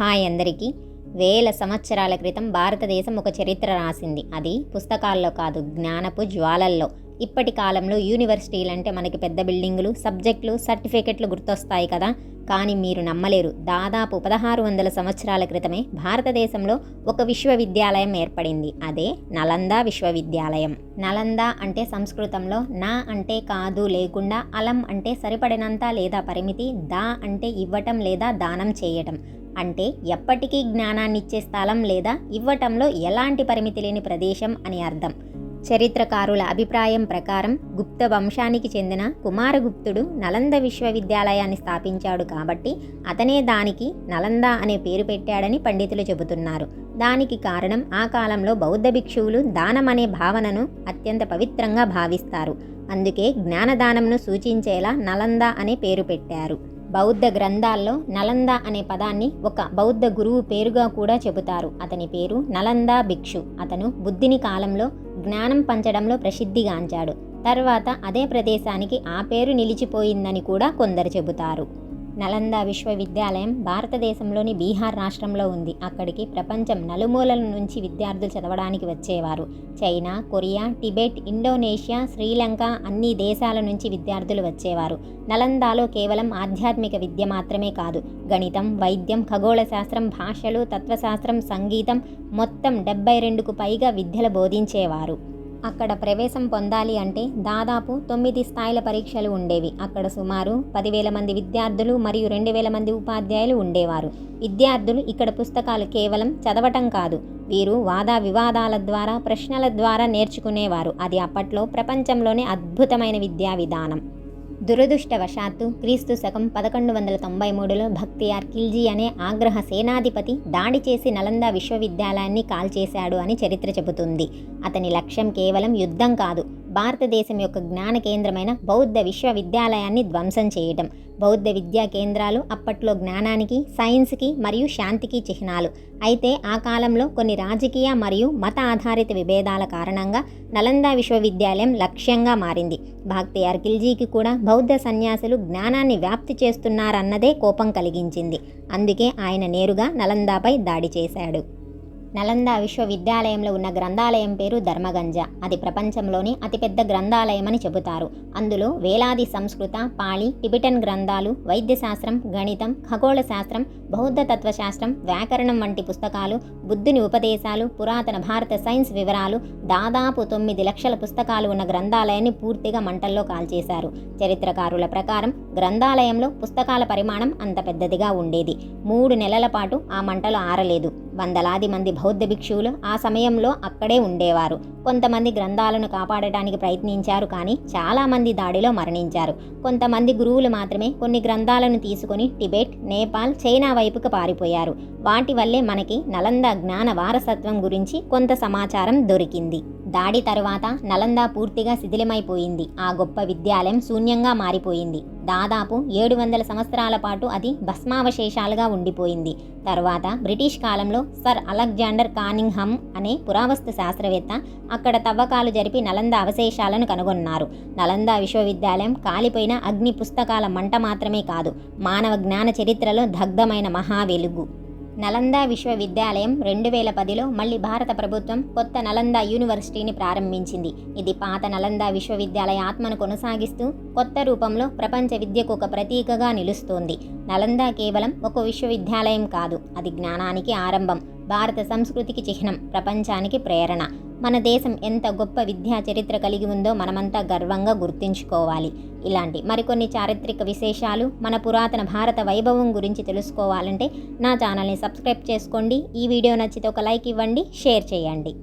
Hi అందరికీ. వేల సంవత్సరాల క్రితం భారతదేశం ఒక చరిత్ర రాసింది. అది పుస్తకాల్లో కాదు జ్ఞానపు జ్వాలల్లో. ఇప్పటి కాలంలో యూనివర్సిటీలు అంటే మనకి పెద్ద బిల్డింగులు సబ్జెక్టులు సర్టిఫికెట్లు గుర్తొస్తాయి కదా. కానీ మీరు నమ్మలేరు. దాదాపు పదహారు వందల సంవత్సరాల క్రితమే భారతదేశంలో ఒక విశ్వవిద్యాలయం ఏర్పడింది. అదే నలంద విశ్వవిద్యాలయం. నలంద అంటే సంస్కృతంలో నా అంటే కాదు లేకుండా అలం అంటే సరిపడినంత లేదా పరిమితి దా అంటే ఇవ్వటం లేదా దానం చేయటం. అంటే ఎప్పటికీ జ్ఞానాన్నిచ్చే స్థలం లేదా ఇవ్వటంలో ఎలాంటి పరిమితి లేని ప్రదేశం అని అర్థం. చరిత్రకారుల అభిప్రాయం ప్రకారం గుప్త వంశానికి చెందిన కుమారగుప్తుడు నలంద విశ్వవిద్యాలయాన్ని స్థాపించాడు కాబట్టి అతనే దానికి నలంద అనే పేరు పెట్టాడని పండితులు చెబుతున్నారు. దానికి కారణం ఆ కాలంలో బౌద్ధ భిక్షువులు దానం అనే భావనను అత్యంత పవిత్రంగా భావిస్తారు. అందుకే జ్ఞానదానంను సూచించేలా నలంద అనే పేరు పెట్టారు. బౌద్ధ గ్రంథాల్లో నలంద అనే పదాన్ని ఒక బౌద్ధ గురువు పేరుగా కూడా చెబుతారు. అతని పేరు నలంద భిక్షు. అతను బుద్ధిని కాలంలో జ్ఞానం పంచడంలో ప్రసిద్ధిగాంచాడు తర్వాత అదే ప్రదేశానికి ఆ పేరు నిలిచిపోయిందని కూడా కొందరు చెబుతారు. నలంద విశ్వవిద్యాలయం భారతదేశంలోని బీహార్ రాష్ట్రంలో ఉంది. అక్కడికి ప్రపంచం నలుమూలల నుంచి విద్యార్థులు చదవడానికి వచ్చేవారు. China Korea Tibet Indonesia Sri Lanka అన్ని దేశాల నుంచి విద్యార్థులు వచ్చేవారు. నలందాలో కేవలం ఆధ్యాత్మిక విద్య మాత్రమే కాదు గణితం వైద్యం ఖగోళ శాస్త్రం భాషలు తత్వశాస్త్రం సంగీతం మొత్తం డెబ్బై రెండుకు పైగా విద్యలు బోధించేవారు. అక్కడ ప్రవేశం పొందాలి అంటే దాదాపు తొమ్మిది స్థాయిల పరీక్షలు ఉండేవి. అక్కడ సుమారు పదివేల మంది విద్యార్థులు మరియు రెండు వేల మంది ఉపాధ్యాయులు ఉండేవారు. విద్యార్థులు ఇక్కడ పుస్తకాలు కేవలం చదవటం కాదు వీరు వాద వివాదాల ద్వారా ప్రశ్నల ద్వారా నేర్చుకునేవారు. అది అప్పట్లో ప్రపంచంలోనే అద్భుతమైన విద్యా విధానం. దురదృష్టవశాత్తు క్రీస్తు శకం పదకొండు వందల తొంభై మూడులో భక్తియార్ ఖిల్జీ అనే ఆగ్రహ సేనాధిపతి దాడి చేసి నలంద విశ్వవిద్యాలయాన్ని కాల్చేశాడు అని చరిత్ర చెబుతుంది. అతని లక్ష్యం కేవలం యుద్ధం కాదు భారతదేశం యొక్క జ్ఞాన కేంద్రమైన బౌద్ధ విశ్వవిద్యాలయాన్ని ధ్వంసం చేయటం. బౌద్ధ విద్యా కేంద్రాలు అప్పట్లో జ్ఞానానికి సైన్స్కి మరియు శాంతికి చిహ్నాలు. అయితే ఆ కాలంలో కొన్ని రాజకీయ మరియు మత ఆధారిత విభేదాల కారణంగా నలంద విశ్వవిద్యాలయం లక్ష్యంగా మారింది. భాక్తియార్ ఖిల్జీకి కూడా బౌద్ధ సన్యాసులు జ్ఞానాన్ని వ్యాప్తి చేస్తున్నారన్నదే కోపం కలిగించింది. అందుకే ఆయన నేరుగా నలందాపై దాడి చేశాడు. నలంద విశ్వవిద్యాలయంలో ఉన్న గ్రంథాలయం పేరు ధర్మగంజ. అది ప్రపంచంలోని అతిపెద్ద గ్రంథాలయం అని చెబుతారు. అందులో వేలాది సంస్కృత పాళి టిబిటన్ గ్రంథాలు వైద్యశాస్త్రం గణితం ఖగోళ శాస్త్రం బౌద్ధ తత్వశాస్త్రం వ్యాకరణం వంటి పుస్తకాలు బుద్ధుని ఉపదేశాలు పురాతన భారత సైన్స్ వివరాలు దాదాపు తొమ్మిది లక్షల పుస్తకాలు ఉన్న గ్రంథాలయాన్ని పూర్తిగా మంటల్లో కాల్చేశారు. చరిత్రకారుల ప్రకారం గ్రంథాలయంలో పుస్తకాల పరిమాణం అంత పెద్దదిగా ఉండేది. మూడు నెలల పాటు ఆ మంటలు ఆరలేదు. వందలాది మంది బౌద్ధ భిక్షువులు ఆ సమయంలో అక్కడే ఉండేవారు. కొంతమంది గ్రంథాలను కాపాడటానికి ప్రయత్నించారు కానీ చాలామంది దాడిలో మరణించారు. కొంతమంది గురువులు మాత్రమే కొన్ని గ్రంథాలను తీసుకొని టిబెట్ నేపాల్ చైనా వైపుకు పారిపోయారు. వాటి వల్లే మనకి నలంద జ్ఞాన వారసత్వం గురించి కొంత సమాచారం దొరికింది. దాడి తరువాత నలంద పూర్తిగా శిథిలమైపోయింది. ఆ గొప్ప విద్యాలయం శూన్యంగా మారిపోయింది. దాదాపు ఏడు వందల సంవత్సరాల పాటు అది భస్మావశేషాలుగా ఉండిపోయింది. తర్వాత బ్రిటిష్ కాలంలో సర్ అలెగ్జాండర్ కానింగ్హమ్ అనే పురావస్తు శాస్త్రవేత్త అక్కడ తవ్వకాలు జరిపి నలంద అవశేషాలను కనుగొన్నారు. నలంద విశ్వవిద్యాలయం కాలిపోయిన అగ్ని పుస్తకాల మంట మాత్రమే కాదు మానవ జ్ఞాన చరిత్రలో దగ్ధమైన మహా వెలుగు నలంద విశ్వవిద్యాలయం రెండు వేల పదిలో మళ్ళీ భారత ప్రభుత్వం కొత్త నలంద యూనివర్సిటీని ప్రారంభించింది. ఇది పాత నలంద విశ్వవిద్యాలయ ఆత్మను కొనసాగిస్తూ కొత్త రూపంలో ప్రపంచ విద్యకు ఒక ప్రతీకగా నిలుస్తోంది. నలంద కేవలం ఒక విశ్వవిద్యాలయం కాదు అది జ్ఞానానికి ఆరంభం భారత సంస్కృతికి చిహ్నం ప్రపంచానికి ప్రేరణ. మన దేశం ఎంత గొప్ప విద్యా చరిత్ర కలిగి ఉందో మనమంతా గర్వంగా గుర్తుంచుకోవాలి. ఇలాంటి మరికొన్ని చారిత్రక విశేషాలు మన పురాతన భారత వైభవం గురించి తెలుసుకోవాలంటే నా ఛానల్ని సబ్స్క్రైబ్ చేసుకోండి. ఈ వీడియో నచ్చితే ఒక లైక్ ఇవ్వండి షేర్ చేయండి.